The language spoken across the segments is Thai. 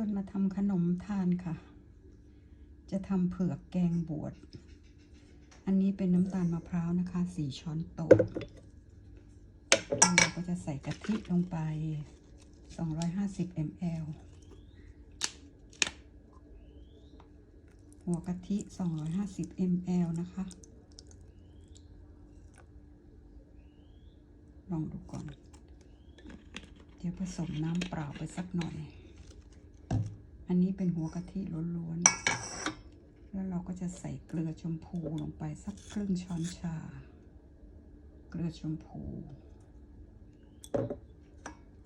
วนมาทำขนมทานค่ะ จะทำเผือกแกงบวช อันนี้เป็นน้ำตาลมะพร้าวนะคะสี่ช้อนโต๊ะเราก็จะใส่กะทิลงไป 250 ml หัวกะทิ 250 ml นะคะ ลองดูก่อน เดี๋ยวผสมน้ำเปล่าไปสักหน่อย อันนี้เป็นหัวกะทิล้วนๆ แล้วเราก็จะใส่เกลือชมพูลงไปสักครึ่งช้อนชา เกลือชมพู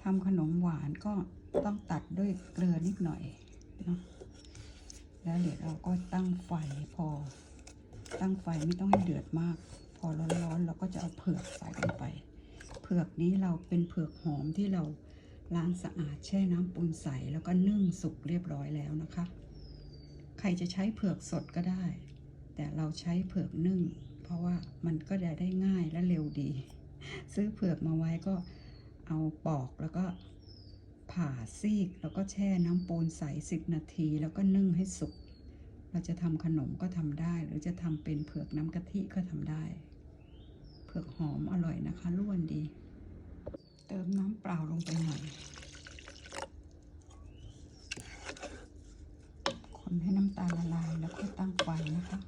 ทำขนมหวานก็ต้องตัดด้วยเกลือนิดหน่อยเนาะแล้วเดี๋ยวเราก็ตั้งไฟพอ ตั้งไฟไม่ต้องให้เดือดมาก พอร้อนๆเราก็จะเอาเผือกใส่ลงไป เผือกนี้เราเป็นเผือกหอมที่เรา ล้างสะอาดแช่น้ำปูนใส แล้วก็นึ่งสุกเรียบร้อยแล้วนะคะ ใครจะใช้เผือกสดก็ได้ แต่เราใช้เผือกนึ่ง เพราะว่ามันก็จะได้ง่ายและเร็วดี ซื้อเผือกมาไว้ก็เอาปอกแล้วก็ผ่าซีกแล้วก็แช่น้ำปูนใสสิบนาที แล้วก็นึ่งให้สุก เราจะทำขนมก็ทำได้ หรือจะทำเป็นเผือกน้ำกะทิก็ทำได้ เผือกหอมอร่อยนะคะร่วนดี เติมน้ำเปล่าลงไปหน่อย คนให้น้ำตาลละลายแล้วค่อยตั้งไฟนะคะ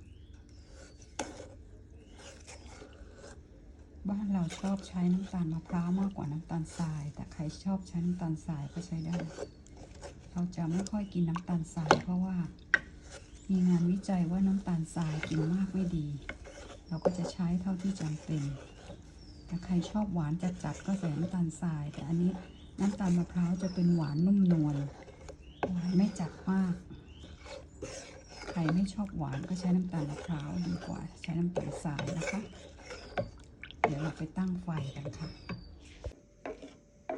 บ้านเราชอบใช้น้ำตาลมะพร้าวมากกว่าน้ำตาลทราย แต่ใครชอบใช้น้ำตาลทรายก็ใช้ได้ เราจะไม่ค่อยกินน้ำตาลทรายเพราะว่า มีงานวิจัยว่าน้ำตาลทรายกินมากไม่ดี เราก็จะใช้เท่าที่จำเป็น ถ้าใครชอบหวานจัดๆก็ใส่น้ำตาลทราย แต่อันนี้น้ำตาลมะพร้าวจะเป็นหวานนุ่มนวลหวานไม่จัดมาก ใครไม่ชอบหวานก็ใช้น้ำตาลมะพร้าวดีกว่า ใช้น้ำตาลทรายนะคะ เดี๋ยวเราไปตั้งไฟกันค่ะ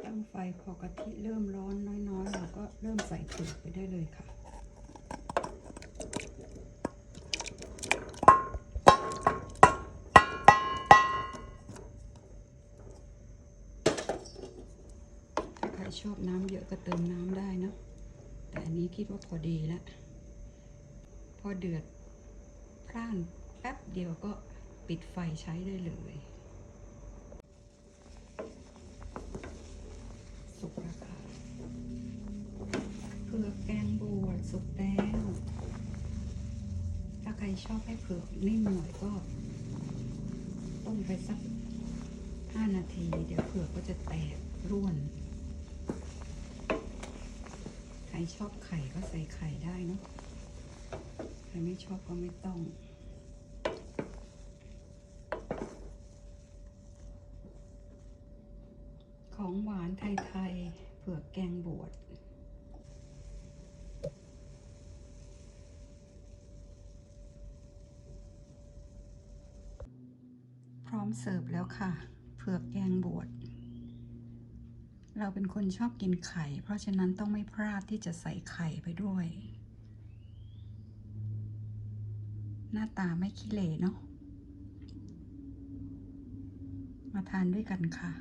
ตั้งไฟพอกะทิเริ่มร้อนน้อยๆ เราก็เริ่มใส่เผือกไปได้เลยค่ะ ชอบน้ำเยอะก็เติมน้ำได้นะแต่อันนี้คิดว่าพอดีแล้ว พอเดือดพร่านแป๊บเดียวก็ปิดไฟใช้ได้เลย สุกแล้วค่ะเผือกแกงบวชสุกแล้วถ้าใครชอบให้เผือกนิ่มหน่อยก็ ต้มไปสักห้านาที เดี๋ยวเผือกก็จะแตกร่วน ใคร ชอบไข่ก็ใส่ไข่ได้เนอะใครไม่ชอบก็ไม่ต้อง ของหวานไทยๆเผือกแกงบวชพร้อมเสิร์ฟแล้วค่ะ เผือกแกงบวช เราเป็นคนชอบกินไข่ เพราะฉะนั้นต้องไม่พลาดที่จะใส่ไข่ไปด้วย หน้าตาไม่ขี้เหร่เนาะ มาทานด้วยกันค่ะ